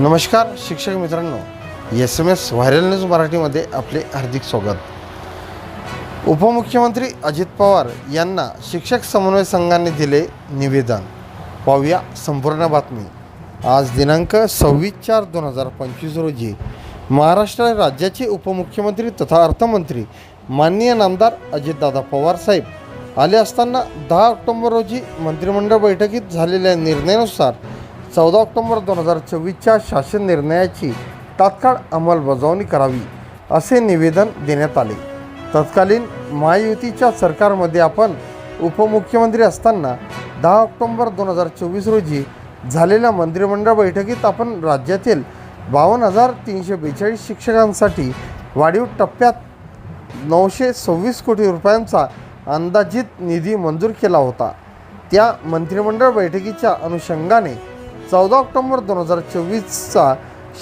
नमस्कार शिक्षक मित्रांनो. S M S viral news मराठीमध्ये आपले हार्दिक स्वागत. उपमुख्यमंत्री अजित पवार यांना शिक्षक समन्वय संघाने दिले निवेदन. पाहूया संपूर्ण बातमी. आज दिनांक सव्वीस चार दोन हजार पंचवीस रोजी महाराष्ट्र राज्याचे उपमुख्यमंत्री तथा अर्थमंत्री माननीय नामदार अजितदादा पवार साहेब आले असताना दहा ऑक्टोबर रोजी मंत्रिमंडळ बैठकीत झालेल्या निर्णयानुसार चौदा ऑक्टोबर दोन हजार चोवीसच्या शासन निर्णयाची तात्काळ अंमलबजावणी करावी असे निवेदन देण्यात आले. तत्कालीन महायुतीच्या सरकारमध्ये आपण उपमुख्यमंत्री असताना दहा ऑक्टोंबर दोन हजार चोवीस रोजी झालेल्या मंत्रिमंडळ बैठकीत आपण राज्यातील बावन्न हजार तीनशे बेचाळीस शिक्षकांसाठी वाढीव टप्प्यात नऊशे सव्वीस कोटी रुपयांचा अंदाजित निधी मंजूर केला होता. त्या मंत्रिमंडळ बैठकीच्या अनुषंगाने चौदा ऑक्टोबर दोन हजार चोवीसचा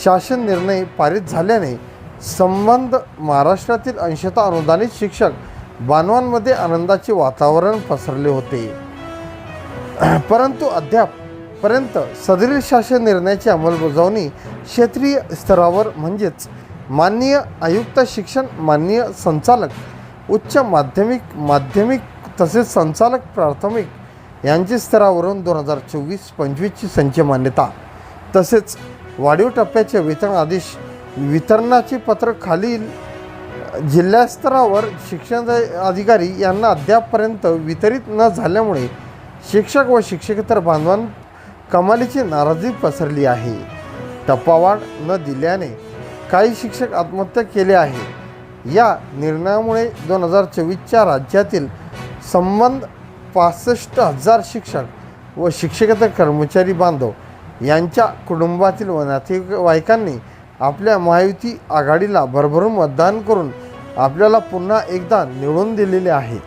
शासन निर्णय पारित झाल्याने संबंध महाराष्ट्रातील अंशतः अनुदानित शिक्षक बांधवांमध्ये आनंदाचे वातावरण पसरले होते. परंतु अद्यापपर्यंत सदरील शासन निर्णयाची अंमलबजावणी क्षेत्रीय स्तरावर म्हणजेच माननीय आयुक्त शिक्षण माननीय संचालक उच्च माध्यमिक माध्यमिक तसेच संचालक प्राथमिक यांच्या स्तरावरून दोन हजार चोवीस पंचवीसची संच मान्यता. तसेच वाढीव टप्प्याचे वितरण आदेश वितरणाचे पत्र खालील जिल्हास्तरावर शिक्षण अधिकारी यांना अद्यापपर्यंत वितरित न झाल्यामुळे शिक्षक व शिक्षकेतर बांधवां कमालीची नाराजी पसरली आहे. टप्पावाढ न दिल्याने काही शिक्षक आत्महत्या केले आहे या निर्णयामुळे दोन हजार चोवीसच्या राज्यातील संबंध पासष्ट हजार शिक्षक व शिक्षकेतर कर्मचारी बांधव यांच्या कुटुंबातील व नातेवाईकांनी आपल्या महायुती आघाडीला भरभरून मतदान करून आपल्याला पुन्हा एकदा निवडून दिलेले आहे.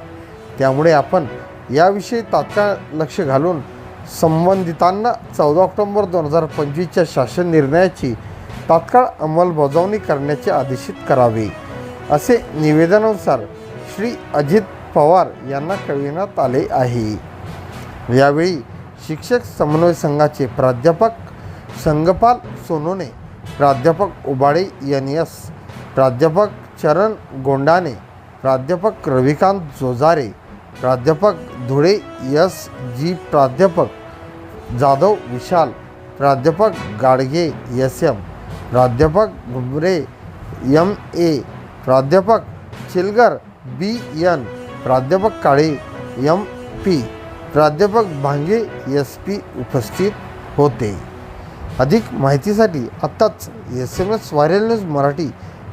त्यामुळे आपण याविषयी तात्काळ लक्ष घालून संबंधितांना चौदा ऑक्टोंबर दोन हजार पंचवीसच्या शासन निर्णयाची तात्काळ अंमलबजावणी करण्याचे आदेशित करावे. असे निवेदनानुसार श्री अजित पवार यांना कळविण्यात आले आहे. यावेळी शिक्षक समन्वय संघाचे प्राध्यापक संगपाल सोनोने प्राध्यापक उबाळे एन एस प्राध्यापक चरण गोंडाने प्राध्यापक रविकांत जोजारे प्राध्यापक धुळे एस जी प्राध्यापक जाधव विशाल प्राध्यापक गाडगे एस एम प्राध्यापक घुमरे एम ए प्राध्यापक चिलगर बी एन प्राध्यापक काळे एम पी प्राध्यापक भांगे एस पी उपस्थित होते. अधिक माहितीसाठी आत्ताच S M S viral news Marathi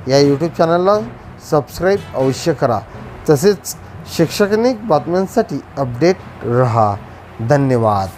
या यूट्यूब चॅनलला सबस्क्राईब अवश्य करा. तसेच शैक्षणिक बातम्यांसाठी अपडेट रहा. धन्यवाद.